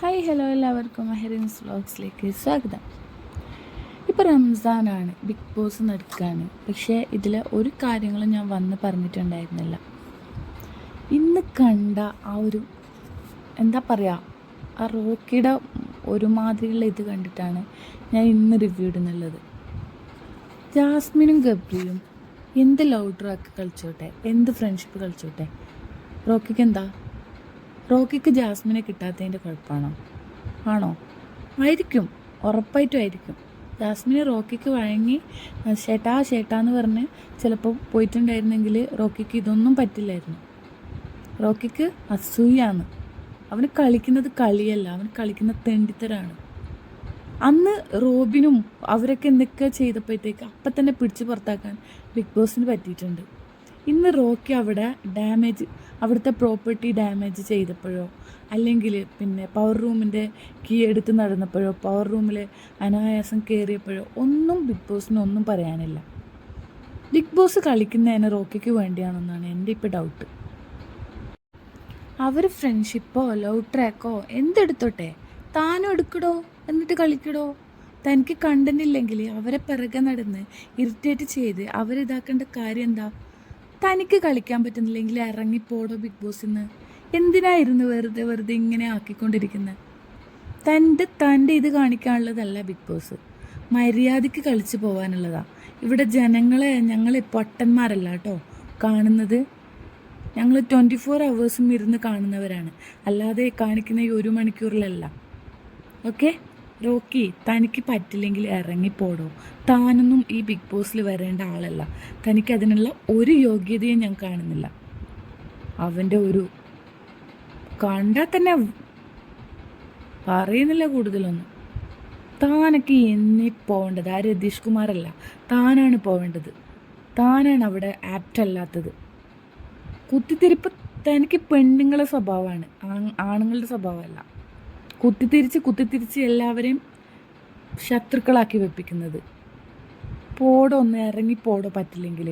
Hi hello എല്ലാവർക്കും മെഹറിൻസ് വ്ളോഗ്സിലേക്ക് സ്വാഗതം. ഇപ്പോൾ റംസാനാണ് ബിഗ് ബോസ് നടക്കുകയാണ് പക്ഷേ ഇതിൽ ഒരു കാര്യങ്ങളും ഞാൻ വന്ന് പറഞ്ഞിട്ടുണ്ടായിരുന്നില്ല. ഇന്ന് കണ്ട ആ ഒരു എന്താ പറയുക ആ റോക്കിയുടെ ഒരുമാതിരിയുള്ള ഇത് കണ്ടിട്ടാണ് ഞാൻ ഇന്ന് റിവ്യൂ ഇടുന്നുള്ളത്. ജാസ്മിനും ഗബ്രിയും എന്ത് ലവ് ട്രാക്ക് കളിച്ചോട്ടെ എന്ത് ഫ്രണ്ട്ഷിപ്പ് കളിച്ചോട്ടെ റോക്കിക്ക് എന്താ റോക്കിക്ക് ജാസ്മിനെ കിട്ടാത്തതിന്റെ കുഴപ്പമാണോ? ആണോ? ആയിരിക്കും. ഉറപ്പായിട്ടും ആയിരിക്കും. ജാസ്മിനെ റോക്കിക്ക് വഴങ്ങി "ആ, ചേട്ടാ ചേട്ടാ എന്ന് പറഞ്ഞ് ചിലപ്പോൾ പോയിട്ടുണ്ടായിരുന്നെങ്കിൽ റോക്കിക്ക് ഇതൊന്നും പറ്റില്ലായിരുന്നു. റോക്കിക്ക് അസൂയാണ്. അവന് കളിക്കുന്നത് കളിയല്ല. അവൻ കളിക്കുന്ന തെണ്ടിത്തരാണ്. അന്ന് റോബിനും അവരൊക്കെ എന്തൊക്കെ ചെയ്തപ്പോഴത്തേക്ക് അപ്പം തന്നെ പിടിച്ച് പുറത്താക്കാൻ ബിഗ് ബോസിന് പറ്റിയിട്ടുണ്ട്. ഇന്ന് റോക്കി അവിടെ ഡാമേജ് അവിടുത്തെ പ്രോപ്പർട്ടി ഡാമേജ് ചെയ്തപ്പോഴോ അല്ലെങ്കിൽ പിന്നെ പവർ റൂമിന്റെ കീ എടുത്ത് നടന്നപ്പോഴോ പവർ റൂമിൽ അനായാസം കയറിയപ്പോഴോ ഒന്നും ബിഗ് ബോസിനൊന്നും പറയാനില്ല. ബിഗ് ബോസ് കളിക്കുന്നതിന് റോക്കിക്ക് വേണ്ടിയാണെന്നാണ് എന്റെ ഇപ്പോൾ ഡൗട്ട് അവർ ഫ്രണ്ട്ഷിപ്പോ ലവ് ട്രാക്കോ എന്തെടുത്തോട്ടെ? താനും എടുക്കടോ എന്നിട്ട് കളിക്കടോ? തനിക്ക് കണ്ടനില്ലെങ്കിൽ അവരെ പിറകെ നടന്ന് ഇറിറ്റേറ്റ് ചെയ്ത് അവരിതാക്കേണ്ട കാര്യം എന്താ? തനിക്ക് കളിക്കാൻ പറ്റുന്നില്ലെങ്കിൽ ഇറങ്ങിപ്പോടോ ബിഗ് ബോസിൽ നിന്ന് എന്തിനായിരുന്നു വെറുതെ വെറുതെ ഇങ്ങനെ ആക്കിക്കൊണ്ടിരിക്കുന്നത് തന്റെ തന്റെ ഇത് കാണിക്കാനുള്ളതല്ല ബിഗ് ബോസ് മര്യാദയ്ക്ക് കളിച്ചു പോകാനുള്ളതാണ് ഇവിടെ ജനങ്ങളെ ഞങ്ങൾ പൊട്ടന്മാരല്ല കേട്ടോ കാണുന്നത്. ഞങ്ങൾ ട്വന്റി ഫോർ അവേഴ്സും ഇരുന്ന് കാണുന്നവരാണ്. അല്ലാതെ കാണിക്കുന്ന ഒരു മണിക്കൂറിലല്ല. ഓക്കെ റോക്കി തനിക്ക് പറ്റില്ലെങ്കിൽ ഇറങ്ങിപ്പോടോ? താനൊന്നും ഈ ബിഗ് ബോസിൽ വരേണ്ട ആളല്ല. തനിക്ക് അതിനുള്ള ഒരു യോഗ്യതയും ഞാൻ കാണുന്നില്ല. അവന്റെ ഒരു കണ്ടാൽ തന്നെ പറയുന്നില്ല കൂടുതലൊന്നും. താനൊക്കെ എന്നീ പോവേണ്ടത്. ആ രതീഷ് കുമാറല്ല താനാണ് പോവേണ്ടത്. താനാണ് അവിടെ ആപ്റ്റ് അല്ലാത്തത്. കുത്തിത്തിരിപ്പ് തനിക്ക് പെണ്ണുങ്ങളുടെ സ്വഭാവമാണ്. ആണുങ്ങളുടെ സ്വഭാവമല്ല. കുത്തിത്തിരിച്ച് കുത്തിത്തിരിച്ച് എല്ലാവരെയും ശത്രുക്കളാക്കി വെപ്പിക്കുന്നത്. പോടോ ഒന്ന് ഇറങ്ങി പോടോ പറ്റില്ലെങ്കിൽ